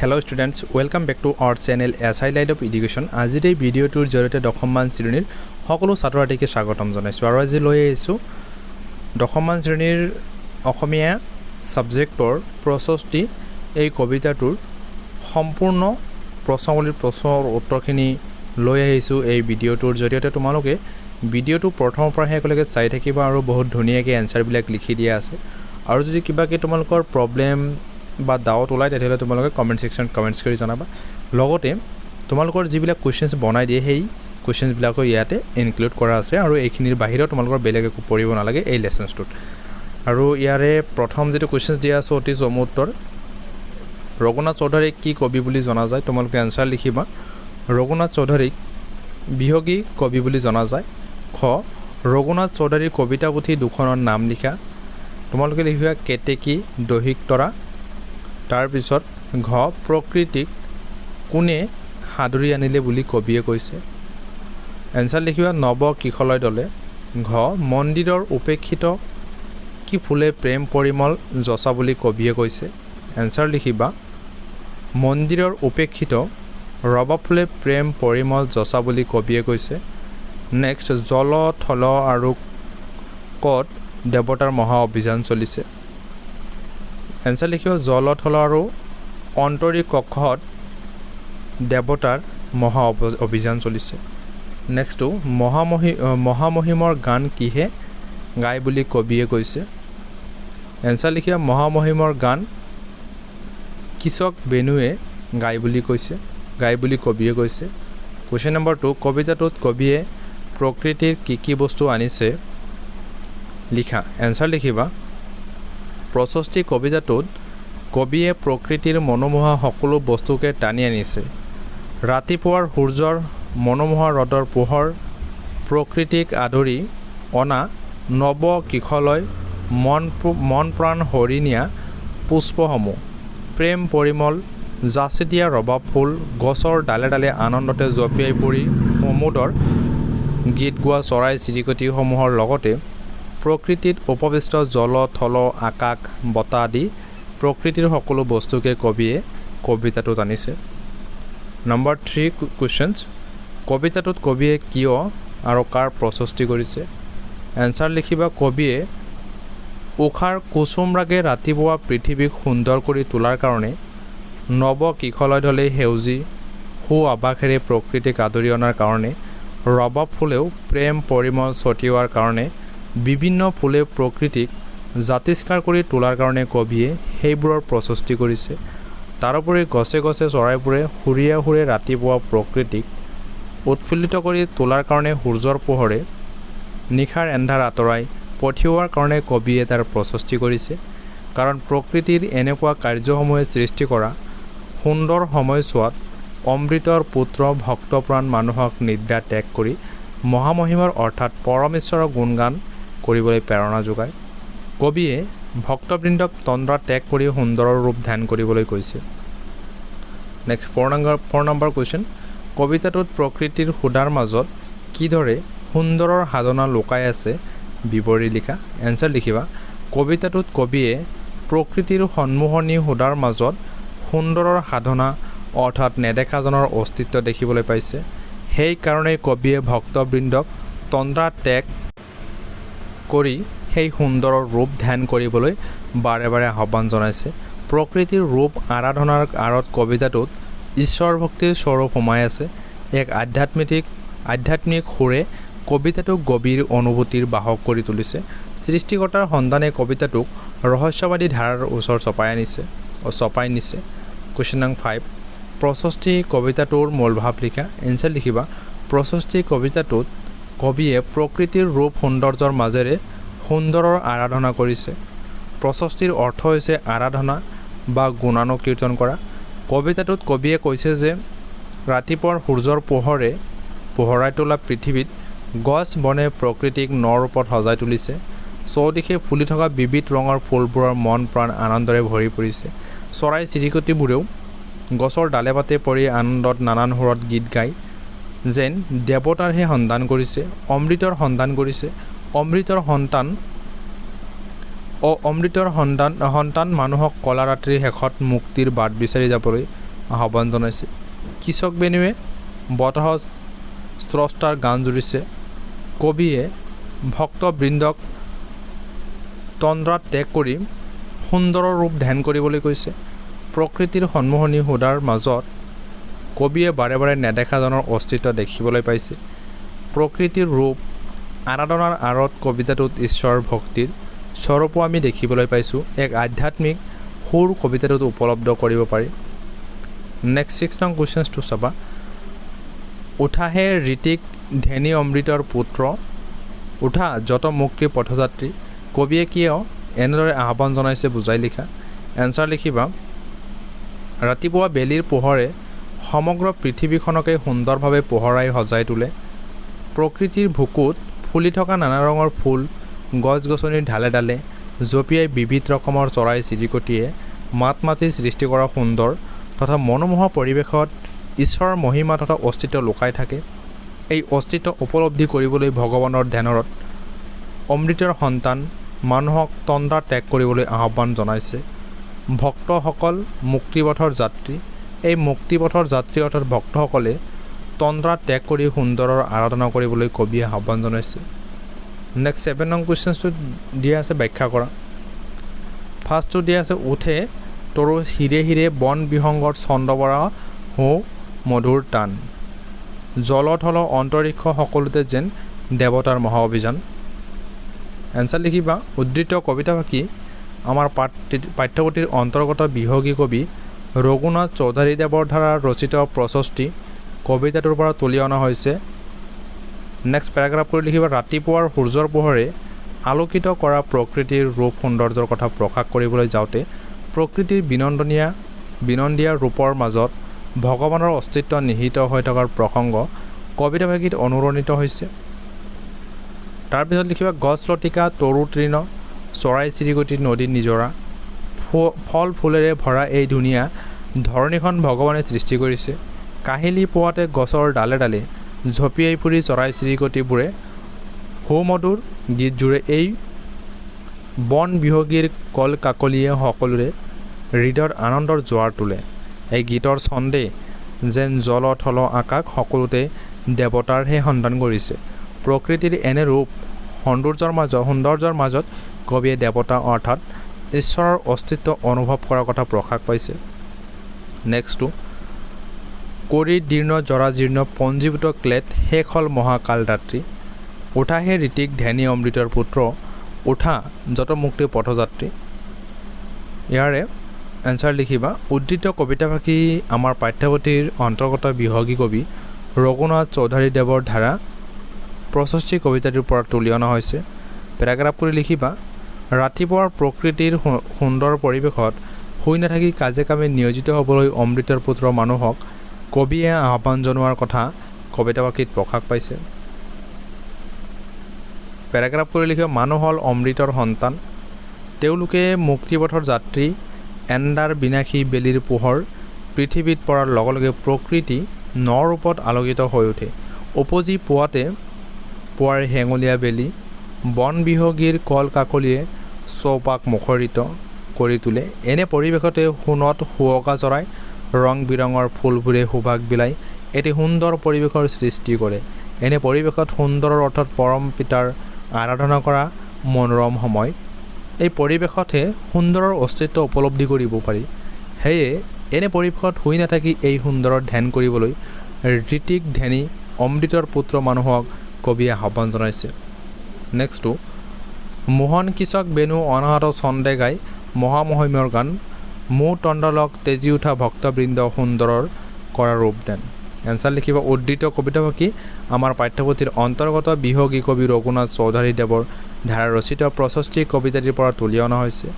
Hello' students welcome back to our channel S I light of education আজিৰ এই ভিডিঅ'টোৰ জৰিয়তে দশমমান শ্ৰেণীৰ সকলো ছাত্ৰ ছাত্ৰীকে স্বাগতম জনাইছোঁ। আৰু আজি লৈ আহিছোঁ দশমমান শ্ৰেণীৰ অসমীয়া ছাবজেক্টৰ প্ৰশস্তি এই কবিতাটোৰ সম্পূৰ্ণ প্ৰশ্নাৱলীৰ প্ৰশ্নৰ উত্তৰখিনি লৈ আহিছোঁ এই ভিডিঅ'টোৰ জৰিয়তে। তোমালোকে ভিডিঅ'টো প্ৰথমৰ পৰা শেষলৈকে চাই থাকিবা আৰু বহুত ধুনীয়াকৈ এনচাৰবিলাক লিখি দিয়া আছে। আৰু যদি কিবাকৈ তোমালোকৰ প্ৰব্লেম বা ডাউট ওলায় তেতিয়াহ'লে তোমালোকে কমেণ্ট ছেকশ্যনত কমেণ্টছ কৰি জনাবা। লগতে, তোমালোকৰ যিবিলাক কুৱেশ্যনছ বনাই দিয়ে, সেই কুৱেশ্যনছবিলাকো ইয়াতে ইনক্লুড কৰা আছে আৰু এইখিনিৰ বাহিৰেও তোমালোকৰ বেলেগ একো পঢ়িব নালাগে এই লেচনছটোত আৰু ইয়াৰে প্ৰথম যিটো কুৱেশ্যনছ দিয়া আছে, অতি চমু ৰঘুনাথ চৌধুৰীক কি কবি বুলি জনা যায়, তোমালোকে এনচাৰ লিখিবা। ৰঘুনাথ চৌধুৰীক বিহগী কবি বুলি জনা যায়। খ, ৰঘুনাথ চৌধুৰীৰ কবিতা পুথি দুখনৰ নাম লিখা। তোমালোকে লিখিবা, কেতেকী দৈহিক তৰা। তাৰপিছত ঘ প্ৰকৃতিক কোনে সাদৰি আনিলে বুলি কবিয়ে কৈছে। এনচাৰ লিখিবা নৱ কিশলয় দলে ঘ মন্দিৰৰ উপেক্ষিত কি ফুলে প্ৰেম পৰিমল যচা বুলি কবিয়ে কৈছে। এনচাৰ লিখিবা মন্দিৰৰ উপেক্ষিত ৰবা ফুলে প্ৰেম পৰিমল যচা বুলি কবিয়ে কৈছে। নেক্সট জল থল আৰু কত দেৱতাৰ মহা অভিযান চলিছে। এনচাৰ লিখিব আৰু অন্তৰী কক্ষত দেৱতাৰ মহা অভ- অভিযান চলিছে। নেক্সটটো মহামহি মহামহিমৰ গান কিহে গায় বুলি কবিয়ে কৈছে। এনচাৰ লিখিবা, মহামহিমৰ গান কিচক বেনুৱে গায় বুলি কৈছে, গায় বুলি কবিয়ে কৈছে। কুৱেশ্যন নম্বৰ টু কবিতাটোত কবিয়ে প্ৰকৃতিৰ কি কি বস্তু আনিছে লিখা। এনচাৰ লিখিবা প্ৰশস্তি কবিতাটোত কবিয়ে প্ৰকৃতিৰ মনোমোহা সকলো বস্তুকে টানি আনিছে। ৰাতিপুৱাৰ সূৰ্যৰ মনোমোহা ৰ'দৰ পোহৰ প্ৰকৃতিক আদৰি অনা নৱ কিশলয় মন মন প্ৰাণ হৰি পুষ্পসমূহ। প্ৰেম পৰিমল যাচি দিয়া ৰবাব ফুল, গছৰ ডালে ডালে আনন্দতে জঁপিয়াই পৰি সমুদৰ গীত গোৱা চৰাই চিৰিকটিসমূহৰ লগতে প্ৰকৃতিত উপবিষ্ট জল, থল, আকাশ, বতাহ আদি প্ৰকৃতিৰ সকলো বস্তুকে কবিয়ে কবিতাটোত আনিছে। নম্বৰ থ্ৰী কুৱেশ্যনছ কবিতাটোত কবিয়ে কিয় আৰু কাৰ প্ৰশস্তি কৰিছে? এনচাৰ লিখিবা, কবিয়ে উষাৰ কুচুম ৰাগে ৰাতিপুৱা পৃথিৱীক সুন্দৰ কৰি তোলাৰ কাৰণে নৱ কিশলয় ধলে সেউজী, সু আৱাসেৰে প্ৰকৃতিক আদৰি অনাৰ কাৰণে ৰবাব ফুলেও প্ৰেম, পৰিমল ছটিওৱাৰ কাৰণে বিভিন্ন ফুলে প্ৰকৃতিক জাতিষ্কাৰ কৰি তোলাৰ কাৰণে কবিয়ে সেইবোৰৰ প্ৰশস্তি কৰিছে। তাৰোপৰি গছে গছে চৰাইবোৰে সুৰীয়া সুৰে ৰাতিপুৱা প্ৰকৃতিক উৎফুল্লিত কৰি তোলাৰ কাৰণে সূৰ্যৰ পোহৰে নিশাৰ এন্ধাৰ আঁতৰাই পঠিওৱাৰ কাৰণে কবিয়ে তাৰ প্ৰশস্তি কৰিছে। কাৰণ প্ৰকৃতিৰ এনেকুৱা কাৰ্যসমূহে সৃষ্টি কৰা সুন্দৰ সময়ছোৱাত অমৃতৰ পুত্ৰ ভক্তপ্ৰাণ মানুহক নিদ্ৰা ত্যাগ কৰি মহামহিমৰ অৰ্থাৎ পৰমেশ্বৰৰ গুণগান কৰিবলৈ প্ৰেৰণা যোগায়। কবিয়ে ভক্তবৃন্দক তন্দ্ৰা ত্যাগ কৰি সুন্দৰৰ ৰূপ ধ্যান কৰিবলৈ কৈছে। Next four number four number question কবিতাটোত প্ৰকৃতিৰ সুদাৰ মাজত কিদৰে সুন্দৰৰ সাধনা লুকাই আছে বিৱৰি লিখা। এনচাৰ লিখিবা। কবিতাটোত কবিয়ে প্ৰকৃতিৰ সন্মোহনী সুদাৰ মাজত সুন্দৰৰ সাধনা অৰ্থাৎ নেদেখাজনৰ অস্তিত্ব দেখিবলৈ পাইছে। সেইকাৰণেই কবিয়ে ভক্তবৃন্দক তন্দ্ৰা ত্যাগ কৰি সেই সুন্দৰৰ ৰূপ ধ্যান কৰিবলৈ বাৰে বাৰে আহ্বান জনাইছে। প্ৰকৃতিৰ ৰূপ আৰাধনাৰ আঁৰত কবিতাটোত ঈশ্বৰ ভক্তিৰ স্বৰূপ সোমাই আছে। এক আধ্যাত্মিক আধ্যাত্মিক সুৰে কবিতাটোক গভীৰ অনুভূতিৰ বাহক কৰি তুলিছে। সৃষ্টিকৰ্তাৰ সন্তানে কবিতাটোক ৰহস্যবাদী ধাৰাৰ ওচৰ চপাই আনিছে চপাই নিছে। কুৱেশ্যন নং ফাইভ প্ৰশস্তি কবিতাটোৰ মূল ভাৱ লিখা। এনচাৰ লিখিবা। প্ৰশস্তি কবিতাটোত কবিয়ে প্ৰকৃতিৰ ৰূপ সৌন্দৰ্যৰ মাজেৰে সুন্দৰৰ আৰাধনা কৰিছে। প্ৰশস্তিৰ অৰ্থ হৈছে আৰাধনা বা গুণানুকীৰ্তন কৰা। কবিতাটোত কবিয়ে কৈছে যে ৰাতিপুৱাৰ সূৰ্যৰ পোহৰে পোহৰাই তোলা পৃথিৱীত গছ বনে প্ৰকৃতিক ন ৰূপত সজাই তুলিছে। চৌদিশে ফুলি থকা বিবিধ ৰঙৰ ফুলবোৰৰ মন প্ৰাণ আনন্দৰে ভৰি পৰিছে। চৰাই চিৰিকটিবোৰেও গছৰ ডালে পাতে পৰি আনন্দত নানান সুৰত গীত গায়। যেন দেৱতাৰহে সন্ধান কৰিছে, অমৃতৰ সন্ধান কৰিছে। অমৃতৰ সন্তান অ অমৃতৰ সন্তান সন্তান মানুহক কলা ৰাত্ৰিৰ শেষত মুক্তিৰ বাট বিচাৰি যাবলৈ আহ্বান জনাইছে। কৃষক বেনুৱে বতাহত স্ৰষ্টাৰ গান জুৰিছে। কবিয়ে ভক্তবৃন্দক তন্দ্ৰাত ত্যাগ কৰি সুন্দৰৰ ৰূপ ধ্যান কৰিবলৈ কৈছে। প্ৰকৃতিৰ সন্মুখনি সোধাৰ মাজত কবিয়ে বাৰে বাৰে নেদেখাজনৰ অস্তিত্ব দেখিবলৈ পাইছে। প্ৰকৃতিৰ ৰূপ, আৰাধনাৰ আঁৰত কবিতাটোত ঈশ্বৰৰ ভক্তিৰ স্বৰূপো আমি দেখিবলৈ পাইছোঁ। এক আধ্যাত্মিক সুৰ কবিতাটোত উপলব্ধ কৰিব পাৰি। নেক্সট ছিক্স নং কুৱেশ্যনছটো চাবা। উঠাহে ঋতিক ধেনী অমৃতৰ পুত্ৰ। উঠা যত মুক্তি পথযাত্ৰী। কবিয়ে কিয় এনেদৰে আহ্বান জনাইছে বুজাই লিখা। এনচাৰ লিখিবা। ৰাতিপুৱা বেলিৰ পোহৰে সমগ্ৰ পৃথিৱীখনকে সুন্দৰভাৱে পোহৰাই সজাই তোলে। প্ৰকৃতিৰ বুকুত ফুলি থকা নানা ৰঙৰ ফুল গছ গছনিৰ ঢালে ঢালে জঁপিয়াই বিবিধ ৰকমৰ চৰাই চিৰিকটিয়ে মাত মাতি সৃষ্টি কৰা সুন্দৰ তথা মনোমোহা পৰিৱেশত ঈশ্বৰৰ মহিমা তথা অস্তিত্ব লুকাই থাকে। এই অস্তিত্ব উপলব্ধি কৰিবলৈ ভগৱানৰ ধ্যানত অমৃতৰ সন্তান মানুহক তন্দ্ৰা ত্যাগ কৰিবলৈ আহ্বান জনাইছে। ভক্তসকল মুক্তিপথৰ যাত্ৰী। এই মুক্তিপথৰ যাত্ৰী অৰ্থাৎ ভক্তসকলে তন্দ্ৰা ত্যাগ কৰি সুন্দৰৰ আৰাধনা কৰিবলৈ কবিয়ে আহ্বান জনাইছে। নেক্সট ছেভেন নং কুৱেশ্যনছটো দিয়া আছে ব্যাখ্যা কৰা। ফাৰ্ষ্টটো দিয়া আছে, উঠে তৰু হিৰে হিৰে বন বিহংগৰ ছন্দবৰা হো মধুৰ টান। জলথল অন্তৰীক্ষ সকলোতে যেন দেৱতাৰ মহা অভিযান এনচাৰ লিখিবা, উদ্ধৃত কবিতাফাঁকি আমাৰ পাঠ্য পাঠ্যপুথিৰ অন্তৰ্গত বিহগী কবি ৰঘুনাথ চৌধাৰীদেৱৰ দ্বাৰা ৰচিত প্ৰশস্তি কবিতাটোৰ পৰা তুলি অনা হৈছে। নেক্সট পেৰাগ্ৰাফ কৰি লিখিবা ৰাতিপুৱাৰ সূৰ্যৰ পোহৰে আলোকিত কৰা প্ৰকৃতিৰ ৰূপ সৌন্দৰ্যৰ কথা প্ৰকাশ কৰিবলৈ যাওঁতে প্ৰকৃতিৰ বিনন্দনীয়া বিনন্দীয়া ৰূপৰ মাজত ভগৱানৰ অস্তিত্ব নিহিত হৈ থকাৰ প্ৰসংগ কবিতাভাগীত অনুৰণিত হৈছে। তাৰপিছত লিখিবা গছ লতিকা তৰু তৃণ চৰাই চিৰিকটি নদী নিজৰা ফল ফুলেৰে ভৰা এই ধুনীয়া ধৰণীখন ভগৱানে সৃষ্টি কৰিছে। কাহিলী পোৱাতে গছৰ ডালে ডালে জঁপিয়াই ফুৰি চৰাই চিৰিকটিবোৰে সুমধুৰ গীতযোৰে এই বন বিহগীৰ কল কাকলিয়ে সকলোৰে হৃদয়ত আনন্দৰ জোৱাৰ তোলে। এই গীতৰ ছন্দে যেন জল থল আকাশ সকলোতে দেৱতাৰহে সন্ধান কৰিছে। প্ৰকৃতিৰ এনে ৰূপ সৌন্দৰ্যৰ মাজত সৌন্দৰ্যৰ মাজত কবিয়ে দেৱতা অৰ্থাৎ ঈশ্বৰৰ অস্তিত্ব অনুভৱ কৰাৰ কথা প্ৰকাশ পাইছে। নেক্সটটো কৰি দীৰ্ণ জৰাজীৰ্ণ পঞ্জীভূত ক্লেট, শেষ হ'ল মহাকাল ৰাত্ৰি। উঠাহে ঋতিক, ধ্যানী অমৃতৰ পুত্ৰ, উঠা যত মুক্তি পথযাত্ৰী। ইয়াৰে এনচাৰ লিখিবা, উদ্ধৃত কবিতাভাষী আমাৰ পাঠ্যপুথিৰ অন্তৰ্গত বিহগী কবি ৰঘুনাথ চৌধাৰীদেৱৰ দ্বাৰা প্ৰশস্তি কবিতাটোৰ পৰা তুলি অনা হৈছে। পেৰাগ্ৰাফ কৰি লিখিবা ৰাতিপুৱাৰ প্ৰকৃতিৰ সুন্দৰ পৰিৱেশত শুই নাথাকি কাজে কামে নিয়োজিত হ'বলৈ অমৃতৰ পুত্ৰ মানুহক কবিয়ে আহ্বান জনোৱাৰ কথা কবিতাভাষীত প্ৰকাশ পাইছে। পেৰাগ্ৰাফ কৰি লিখিব মানুহ হ'ল অমৃতৰ সন্তান। তেওঁলোকে মুক্তিপথৰ যাত্ৰী, এণ্ডাৰ বিনাশী বেলিৰ পোহৰ, পৃথিৱীত পৰাৰ লগে লগে প্ৰকৃতি ন ৰূপত আলোকিত হৈ উঠে। উপজি পোৱাতে পুৱাৰ হেঙুলীয়া বেলি বন বিহগীৰ কল কাকলিয়ে চৌপাক মুখৰিত কৰি তোলে। এনে পৰিৱেশতে সোণত শুৱকা চৰাই ৰং বিৰঙৰ ফুলবোৰে সুভাগ বিলাই এটি সুন্দৰ পৰিৱেশৰ সৃষ্টি কৰে। এনে পৰিৱেশত সুন্দৰৰ অৰ্থত পৰম পিতাৰ আৰাধনা কৰা মনোৰম সময়। এই পৰিৱেশতহে সুন্দৰৰ অস্তিত্ব উপলব্ধি কৰিব পাৰি। সেয়ে এনে পৰিৱেশত শুই নাথাকি এই সুন্দৰৰ ধ্যান কৰিবলৈ ঋতিক ধ্যানী অমৃতৰ পুত্ৰ মানুহক কবিয়ে আহ্বান জনাইছে। নেক্সটটো মোহন কৃষক বেনু অনাহত ছন্দে গাই মহামহিমৰ গান। মো তণ্ডলক তেজি উঠা ভক্তবৃন্দ সুন্দৰৰ কৰা ৰূপদান এনচাৰ লিখিব উদ্ধৃত কবিতাভাষী আমাৰ পাঠ্যপুথিৰ অন্তৰ্গত বিহগী কবি ৰঘুনাথ চৌধাৰীদেৱৰ ধাৰা ৰচিত প্ৰশস্তি কবিতাটিৰ পৰা তুলি অনা হৈছে।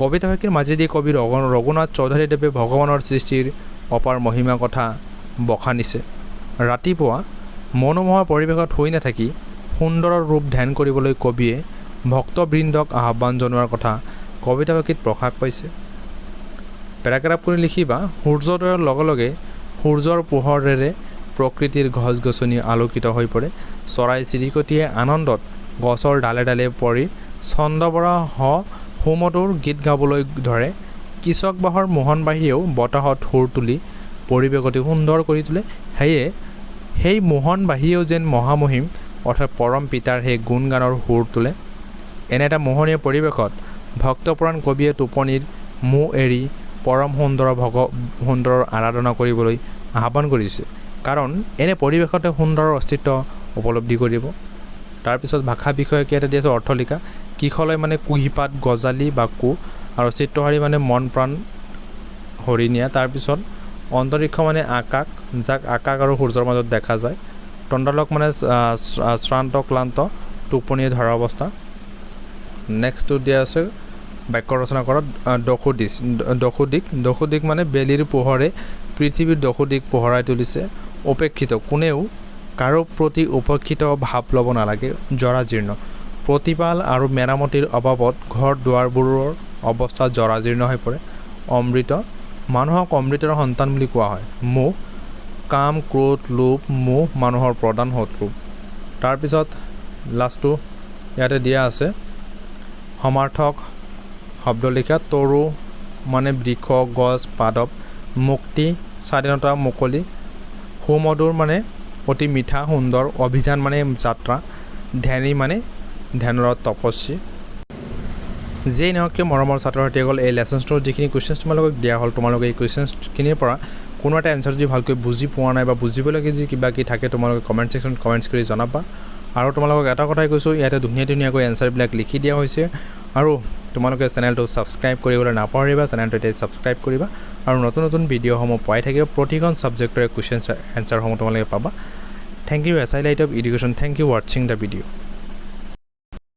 কবিতাভাষীৰ মাজেদি কবি ৰঘুনাথ চৌধাৰীদেৱে ভগৱানৰ সৃষ্টিৰ অপাৰ মহিমা কথা বখানিছে ৰাতিপুৱা মনোমোহা পৰিৱেশত শুই নাথাকি সুন্দৰৰ ৰূপ ধ্যান কৰিবলৈ কবিয়ে ভক্তবৃন্দক আহ্বান জনোৱাৰ কথা কবিতাভাষীত প্ৰকাশ পাইছে। পেৰাগ্ৰাফ লিখিবা, সূৰ্যোদয়ৰ লগে লগে সূৰ্যৰ পোহৰেৰে প্ৰকৃতিৰ গছ গছনি আলোকিত হৈ পৰে। চৰাই চিৰিকটিয়ে আনন্দত গছৰ ডালে ডালে পৰি ছন্দবৰা হ সুমধুৰ গীত গাবলৈ ধৰে। কৃষক বাহৰ মোহনবাহীয়েও বতাহত সুৰ তুলি পৰিৱেশ অতি সুন্দৰ কৰি তোলে। সেয়ে সেই মোহনবাহীয়েও যেন মহামহিম অৰ্থাৎ পৰম পিতাৰ সেই গুণ গানৰ সুৰ তোলে। এনে এটা মোহনীয় পৰিৱেশত ভক্তপ্ৰাণ কবিয়ে টোপনিৰ মোহ এৰি পৰম সুন্দৰ ভগ সুন্দৰৰ আৰাধনা কৰিবলৈ আহ্বান কৰিছে। কাৰণ এনে পৰিৱেশতে সুন্দৰৰ অস্তিত্ব উপলব্ধি কৰিব। তাৰপিছত ভাষা বিষয়ক ইয়াতে দি আছে অৰ্থলিকা কিশলয় মানে কুঁহিপাত, গজালি বা কু আৰু চিত্ৰহাৰী মানে মন প্ৰাণ হৰিণীয়া। তাৰপিছত অন্তৰীক্ষ মানে আকাশ, যাক আকাশ আৰু সূৰ্যৰ মাজত দেখা যায়। তণ্ডালক মানে শ্ৰান্ত ক্লান্ত টোপনিয়ে ধৰা অৱস্থা। নেক্সটটো দিয়া আছে বাক্য ৰচনা আহ, দশোদিশ দশোদিক দশোদিক মানে বেলিৰ পোহৰে পৃথিৱীৰ দশোদিক পোহৰাই তুলিছে। উপেক্ষিত কোনেও কাৰো প্ৰতি উপেক্ষিত ভাৱ ল'ব নালাগে জৰাজীৰ্ণ প্ৰতিপাল আৰু মেৰামতিৰ অভাৱত ঘৰ দুৱাৰবোৰৰ অৱস্থা জৰাজীৰ্ণ হৈ পৰে। অমৃত মানুহক অমৃতৰ সন্তান বুলি কোৱা হয়। মোহ কাম ক্ৰোধ লোভ, মোহ মানুহৰ প্ৰধান শত্ৰু। তাৰপিছত লাষ্টটো ইয়াতে দিয়া আছে। সমাৰ্থক শব্দ লিখা তৰু মানে বৃক্ষ, গছ, পাদপ, মুক্তি, স্বাধীনতা, মুকলি, সুমধুৰ মানে অতি মিঠা, সুন্দৰ, অভিযান মানে যাত্ৰা, ধ্যানী মানে ধ্যানত তপস্বী। যিয়েই নহওক কিয় মৰমৰ ছাত্ৰ ছাত্ৰীসকল এই লেচনছটোৰ যিখিনি কুৱেশ্যনছ তোমালোকক দিয়া হ'ল, তোমালোকে এই কুৱেশ্যনছখিনিৰ পৰা কোনো এটা এনচাৰ যদি ভালকৈ বুজি পোৱা নাই বা বুজিবলগীয়া যদি কিবা কি থাকে তোমালোকে কমেণ্ট ছেকশ্যনত কমেণ্টছ কৰি জনাবা। আৰু তোমালোকক এটা কথাই কৈছোঁ, ইয়াতে ধুনীয়া ধুনীয়াকৈ এনচাৰবিলাক লিখি দিয়া হৈছে। আৰু তোমালোকে চেনেলটো ছাবস্ক্ৰাইব কৰিবলৈ নাপাহৰিবা চেনেলটো এতিয়া ছাবস্ক্ৰাইব কৰিবা। আৰু নতুন নতুন ভিডিঅ'সমূহ পাই থাকিব, প্ৰতিখন ছাবজেক্টৰে কুৱেশ্যন এনচাৰসমূহ তোমালোকে পাবা। Thank you S I light of education thank you ৱাটছিং the ভিডিঅ'